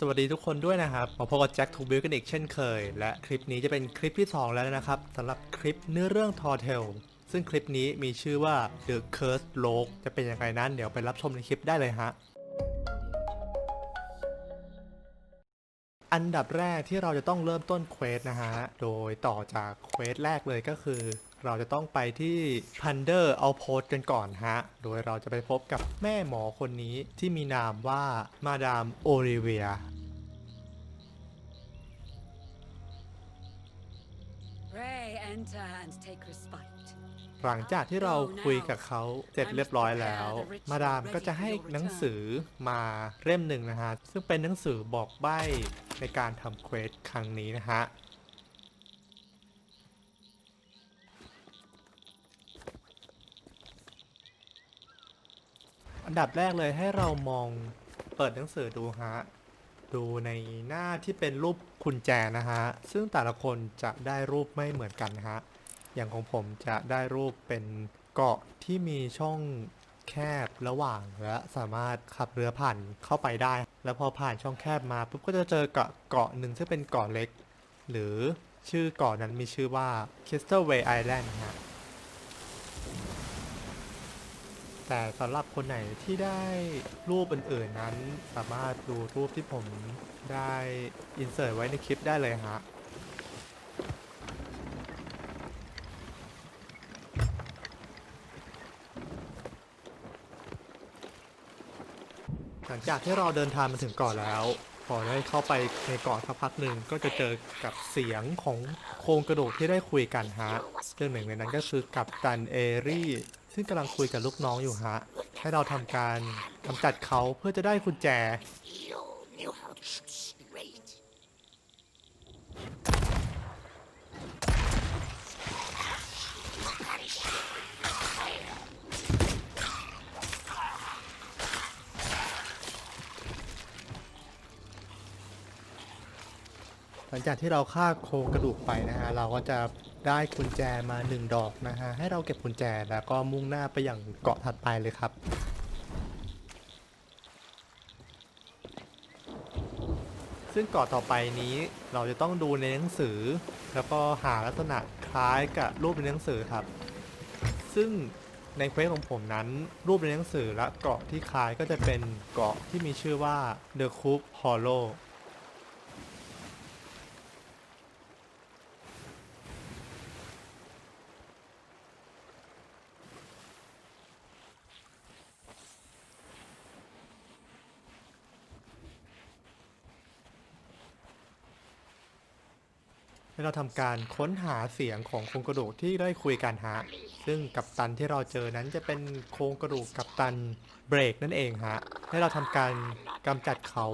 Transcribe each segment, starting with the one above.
สวัสดีทุกคนด้วยนะครับมาพบกับแจ็คทูบิลกันอีกเช่นเคย และคลิปนี้จะเป็นคลิปที่ 2 แล้วนะครับสำหรับคลิปเนื้อเรื่อง t o r t a l ซึ่งคลิปนี้มีชื่อว่า The Curse Log จะเป็นยังไงนั้น เดี๋ยวไปรับชมในคลิปได้เลยฮะ อันดับแรกที่เราจะต้องเริ่มต้นเควสนะฮะ โดยต่อจากเควสแรกเลยก็คือ เราจะต้องไปที่ Thunder Outpost กันก่อนฮะ โดยเราจะไปพบกับแม่หมอคนนี้ที่มีนามว่ามาดามโอลิเวีย Pray enter and take respite. หลังจากที่เราคุยกับเขาเสร็จเรียบร้อยแล้ว มาดามก็จะให้หนังสือมาเล่มหนึ่งนะฮะ ซึ่งเป็นหนังสือบอกใบ้ในการทำเควสครั้งนี้นะฮะ ดับแรกเลยให้เรามองเปิดหนังสือดูฮะ ดูในหน้าที่เป็นรูปกุญแจนะฮะ ซึ่งแต่ละคนจะได้รูปไม่เหมือนกันนะฮะ อย่างของผมจะได้รูปเป็นเกาะที่มีช่องแคบระหว่างและสามารถขับเรือผ่านเข้าไปได้ แล้วพอผ่านช่องแคบมาปุ๊บก็จะเจอเกาะเกาะหนึ่งซึ่งเป็นเกาะเล็ก หรือชื่อเกาะนั้นมีชื่อว่า Castaway Island ฮะ แต่สำหรับคนไหนที่ได้รูปอื่นๆนั้น สามารถดูรูปที่ผมได้อินเสิร์ตไว้ในคลิปได้เลยฮะหลังจากที่เราเดินทางมาถึงเกาะแล้ว พอได้เข้าไปในเกาะสักพักหนึ่งก็จะเจอกับเสียงของโครงกระดูกที่ได้คุยกันฮะซึ่องหนึ่งในนั้นก็คือกับตันเอรี่ ซึ่งกำลังคุยกับลูกน้องอยู่ฮะ ให้เราทำการกำจัดเขาเพื่อจะได้กุญแจ You knew how to shoot straight. ห ลังจากที่เราฆ่าโครงกระดูกไปนะฮะเราก็จะได้กุญแจมาหนึ่งดอกนะฮะให้เราเก็บกุญแจแล้วก็มุ่งหน้าไปอย่างเกาะถัดไปเลยครับซึ่งเกาะต่อไปนี้เราจะต้องดูในหนังสือ แล้วก็หาลักษณะคล้ายกับรูปในหนังสือครับ ซึ่งในเควสของผมนั้น รูปในหนังสือและเกาะที่คล้ายก็จะเป็นเกาะที่มีชื่อว่า The Coop Hollow ให้เราทำการค้นหาเสียงของโครงกระดูกที่ได้คุยกันฮะ ซึ่งกัปตันที่เราเจอนั้นจะเป็นโครงกระดูกกัปตันเบรกนั่นเองฮะ ให้เราทำการกำจัดเขา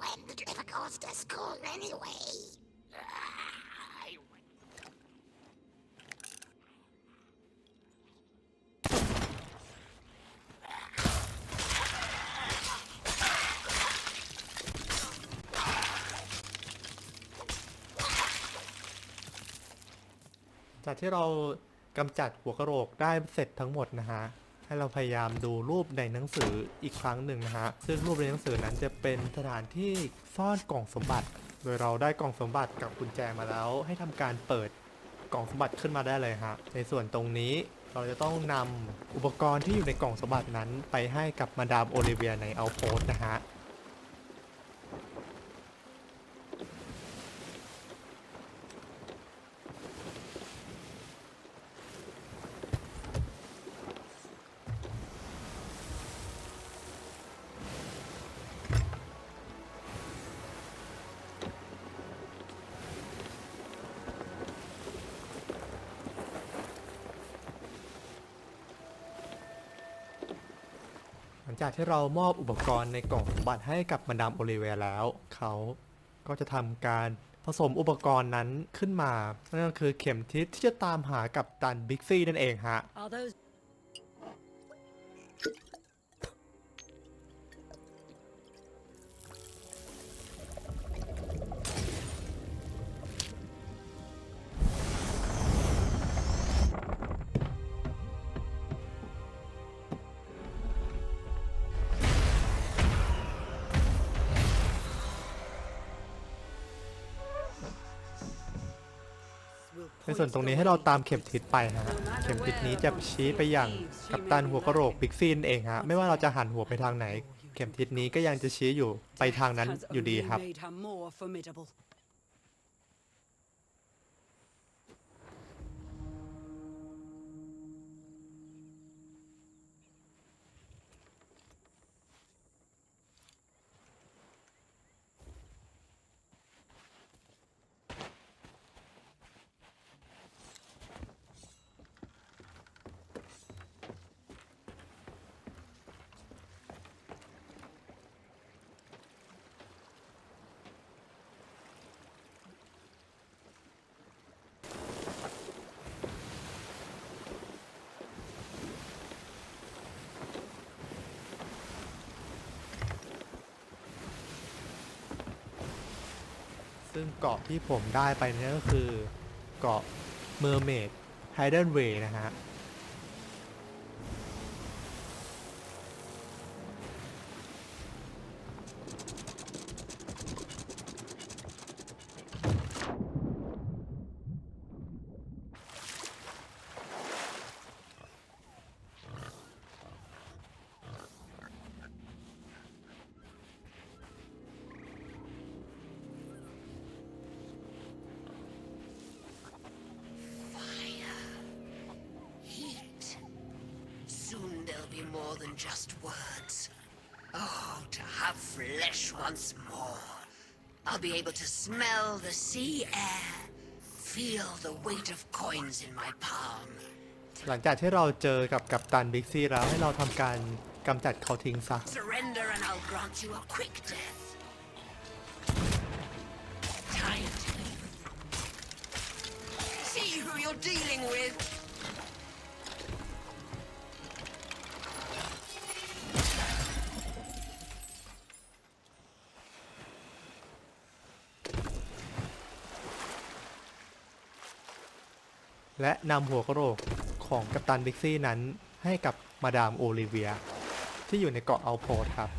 When did you ever go to school anyway? I จากที่เรากำจัดหัวกะโหลกได้เสร็จทั้งหมดนะฮะให้เราพยายามดูรูปในหนังสืออีกครั้งหนึ่งนะฮะซึ่งรูปในหนังสือนั้นจะเป็นสถานที่ซ่อนกล่องสมบัติ โดยเราได้กล่องสมบัติกับกุญแจมาแล้ว ให้ทำการเปิดกล่องสมบัติขึ้นมาได้เลยฮะในส่วนตรงนี้เราจะต้องนำอุปกรณ์ที่อยู่ในกล่องสมบัตินั้น ไปให้กับมาดามโอลิเวียในเอาโพสนะฮะ จากที่เรามอบอุปกรณ์ในกล่องบัตรให้กับมาดามโอลิเวียแล้ว เขาก็จะทำการผสมอุปกรณ์นั้นขึ้นมา นั่นก็คือเข็มทิศที่จะตามหากับตันบิ๊กซี่นั่นเองฮะ ในส่วนตรงนี้ให้เราตามเข็มทิศไปฮะ เข็มทิศนี้จะชี้ไปอย่างกัปตันหัวกระโหลกพิกซี่นเองฮะ ไม่ว่าเราจะหันหัวไปทางไหน เข็มทิศนี้ก็ยังจะชี้อยู่ไปทางนั้นอยู่ดีครับ ซึ่งเกาะที่ผมได้ไปเนี่ยก็คือเกาะเมอร์เมดไฮเดนเวย์นะฮะ more than just words. Oh, to have flesh once more. I'll be able to smell the sea air, feel the weight of coins in my palm. หลังจากที่เราเจอกับกัปตันบิ๊กซี่แล้วให้เราทำการกำจัดเขาทิ้งซะ Surrender and I'll grant you a quick death. Time to see who you're dealing with. และนำหัวกระโหลกของกัปตันบิ๊กซี่นั้นให้กับมาดามโอลิเวีย ที่อยู่ในเกาะอัลโพดครับ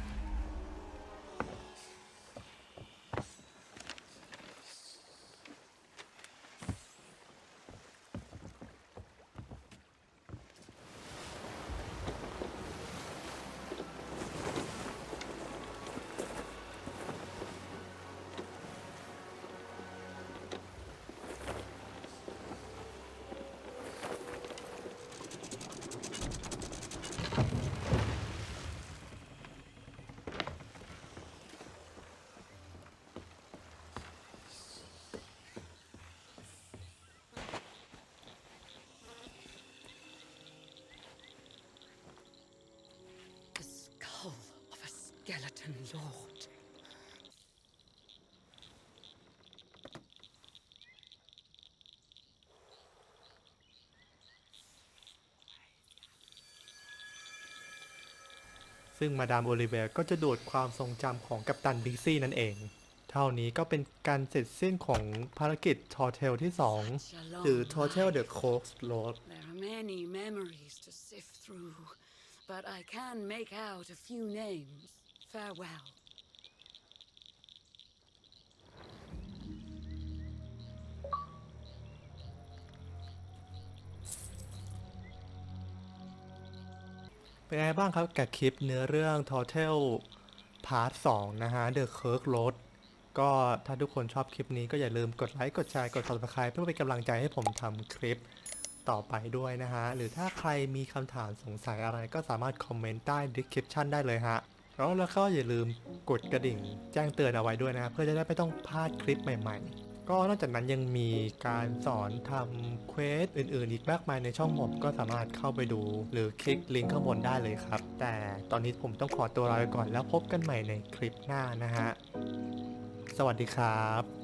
lord. ซึ่งมาดามโอลิเวียก็จะดูดความทรงจำของกัปตันบิ๊กซี่นั่นเอง เท่านี้ก็เป็นการเสร็จสิ้นของภารกิจทอเทลที่ 2 หรือ Total the Coast Road There are many memories to sift through, but I can make out a few names. Farewell. เป็นไงบ้างครับกับคลิปเนื้อเรื่อง Total Part 2 นะฮะ The Kirk Road ก็ถ้าทุกคนชอบคลิปนี้ก็อย่าลืมกดไลค์ กดแชร์ กด subscribe เพื่อเป็นกำลังใจให้ผมทำคลิปต่อไปด้วยนะฮะ หรือถ้าใครมีคำถามสงสัยอะไรก็สามารถคอมเมนต์ใต้ description ได้เลยฮะ แล้วแล้วก็อย่าลืมกดกระดิ่งแจ้งเตือนเอาไว้ด้วยนะครับเพื่อจะได้ไม่ต้องพลาดคลิปใหม่ ๆ ก็นอกจากนั้นยังมีการสอนทำเควสอื่นๆ อีกมากมายในช่องผมก็สามารถเข้าไปดู หรือคลิกลิงก์ข้างบนได้เลยครับ แต่ตอนนี้ผมต้องขอตัวลาไปก่อนแล้วพบกันใหม่ในคลิปหน้านะฮะสวัสดีครับ